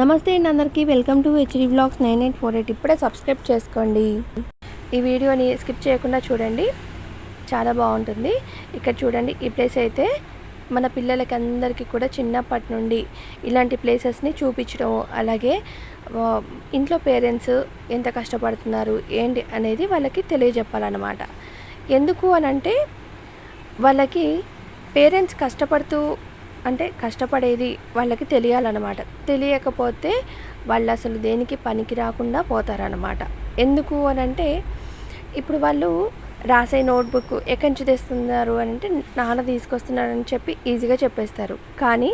నమస్తే అండి అందరికీ. Welcome to HD blogs nine eight four eight. ఇప్పుడే సబ్స్క్రైబ్ చేసుకోండి. ఈ వీడియోని స్కిప్ చేయకుండా చూడండి. చాలా బాగుంటుంది. ఇక్కడ చూడండి ఈ ప్లేస్ అయితే మన పిల్లలకి అందరికీ కూడా చిన్నప్పటి నుండి ఇలాంటి ప్లేసెస్ని చూపించడం అలాగే ఇంట్లో పేరెంట్స్ ఎంత కష్టపడుతున్నారు ఏంటి అనేది వాళ్ళకి తెలియజెప్పాలన్నమాట. ఎందుకు అని అంటే వాళ్ళకి పేరెంట్స్ కష్టపడుతూ అంటే కష్టపడేది వాళ్ళకి తెలియాలన్నమాట. తెలియకపోతే వాళ్ళు అసలు దేనికి పనికి రాకుండా పోతారన్నమాట. ఎందుకు అని అంటే ఇప్పుడు వాళ్ళు రాసే నోట్బుక్ ఎక్కడి నుంచి తెస్తున్నారు అని అంటే నాన్న తీసుకొస్తున్నారని చెప్పి ఈజీగా చెప్పేస్తారు. కానీ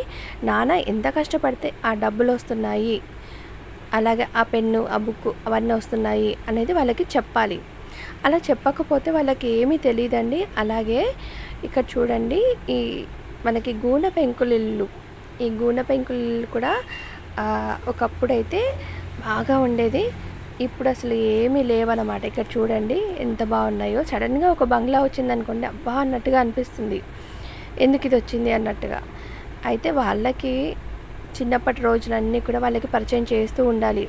నాన్న ఎంత కష్టపడితే ఆ డబ్బులు వస్తున్నాయి అలాగే ఆ పెన్ను ఆ బుక్ అవన్నీ వస్తున్నాయి అనేది వాళ్ళకి చెప్పాలి. అలా చెప్పకపోతే వాళ్ళకి ఏమీ తెలియదండి. అలాగే ఇక్కడ చూడండి ఈ మనకి గూన పెంకుల ఈ గూన పెంకుల ఇల్లు కూడా ఒకప్పుడైతే బాగా ఉండేది. ఇప్పుడు అసలు ఏమీ లేవన్నమాట ఇక్కడ చూడండి ఎంత బాగున్నాయో. సడన్గా ఒక బంగ్లా వచ్చింది అనుకోండి అబ్బా! అన్నట్టుగా అనిపిస్తుంది. ఎందుకు ఇది వచ్చింది అన్నట్టుగా. అయితే వాళ్ళకి చిన్నప్పటి రోజులన్నీ కూడా వాళ్ళకి పరిచయం చేస్తూ ఉండాలి.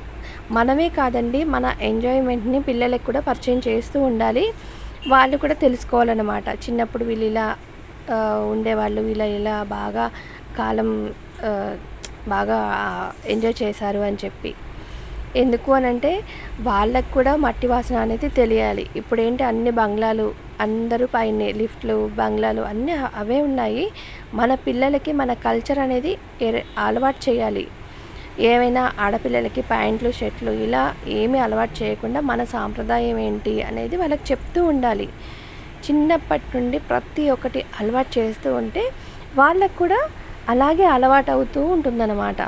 మనమే కాదండి మన ఎంజాయ్మెంట్ని పిల్లలకు కూడా పరిచయం చేస్తూ ఉండాలి. వాళ్ళు కూడా తెలుసుకోవాలన్నమాట. చిన్నప్పుడు వీళ్ళు ఇలా ఉండేవాళ్ళు. వీళ్ళ ఇలా బాగా కాలం బాగా ఎంజాయ్ చేశారు అని చెప్పి. ఎందుకు అని అంటే వాళ్ళకు కూడా మట్టి వాసన అనేది తెలియాలి. ఇప్పుడు ఏంటి అన్ని బంగ్లాలు అందరూ పైన లిఫ్ట్లు బంగ్లాలు అన్నీ అవే ఉన్నాయి. మన పిల్లలకి మన కల్చర్ అనేది అలవాటు చేయాలి. ఏమైనా ఆడపిల్లలకి ప్యాంట్లు షర్ట్లు ఇలా ఏమీ అలవాటు చేయకుండా మన సాంప్రదాయం ఏంటి అనేది వాళ్ళకి చెప్తూ ఉండాలి. చిన్నప్పటి నుండి ప్రతి ఒక్కటి అలవాటు చేస్తూ ఉంటే వాళ్ళకు కూడా అలాగే అలవాటు అవుతూ ఉంటుందన్నమాట.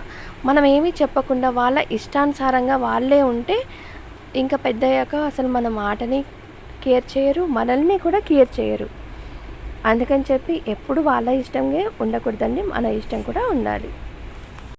మనం ఏమీ చెప్పకుండా వాళ్ళ ఇష్టానుసారంగా వాళ్ళే ఉంటే ఇంకా పెద్దయ్యాక అసలు మన మాటని కేర్ చేయరు మనల్ని కూడా కేర్ చేయరు. అందుకని చెప్పి ఎప్పుడు వాళ్ళ ఇష్టంగా ఉండకూడదండి మన ఇష్టం కూడా ఉండాలి.